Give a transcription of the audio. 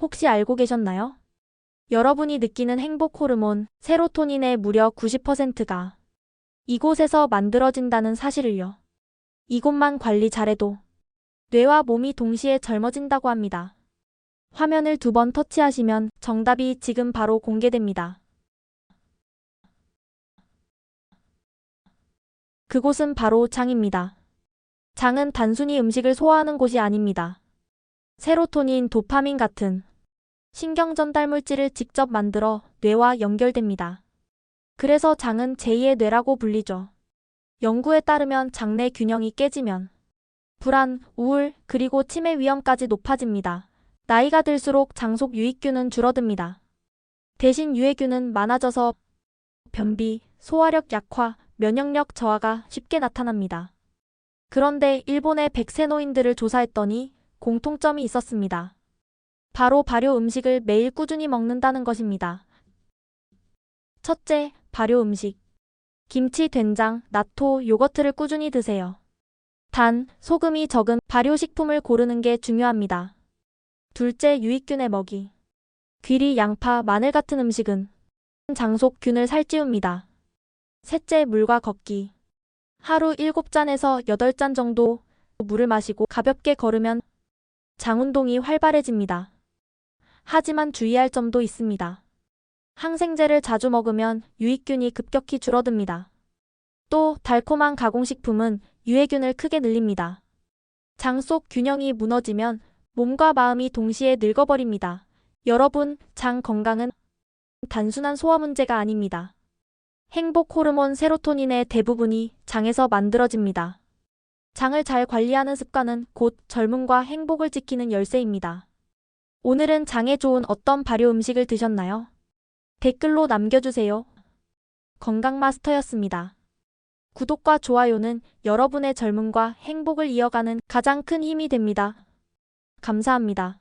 혹시 알고 계셨나요? 여러분이 느끼는 행복 호르몬 세로토닌의 무려 90%가 이곳에서 만들어진다는 사실을요. 이곳만 관리 잘해도 뇌와 몸이 동시에 젊어진다고 합니다. 화면을 두 번 터치하시면 정답이 지금 바로 공개됩니다. 그곳은 바로 장입니다. 장은 단순히 음식을 소화하는 곳이 아닙니다. 세로토닌, 도파민 같은 신경 전달 물질을 직접 만들어 뇌와 연결됩니다. 그래서 장은 제2의 뇌라고 불리죠. 연구에 따르면 장내 균형이 깨지면 불안, 우울, 그리고 치매 위험까지 높아집니다. 나이가 들수록 장 속 유익균은 줄어듭니다. 대신 유해균은 많아져서 변비, 소화력 약화, 면역력 저하가 쉽게 나타납니다. 그런데 일본의 백세 노인들을 조사했더니 공통점이 있었습니다. 바로 발효 음식을 매일 꾸준히 먹는다는 것입니다. 첫째, 발효 음식. 김치, 된장, 나토, 요거트를 꾸준히 드세요. 단, 소금이 적은 발효식품을 고르는 게 중요합니다. 둘째, 유익균의 먹이. 귀리, 양파, 마늘 같은 음식은 장속균을 살찌웁니다. 셋째, 물과 걷기. 하루 7잔에서 8잔 정도 물을 마시고 가볍게 걸으면 장운동이 활발해집니다. 하지만 주의할 점도 있습니다. 항생제를 자주 먹으면 유익균이 급격히 줄어듭니다. 또 달콤한 가공식품은 유해균을 크게 늘립니다. 장 속 균형이 무너지면 몸과 마음이 동시에 늙어버립니다. 여러분, 장 건강은 단순한 소화 문제가 아닙니다. 행복 호르몬 세로토닌의 대부분이 장에서 만들어집니다. 장을 잘 관리하는 습관은 곧 젊음과 행복을 지키는 열쇠입니다. 오늘은 장에 좋은 어떤 발효 음식을 드셨나요? 댓글로 남겨주세요. 건강마스터였습니다. 구독과 좋아요는 여러분의 젊음과 행복을 이어가는 가장 큰 힘이 됩니다. 감사합니다.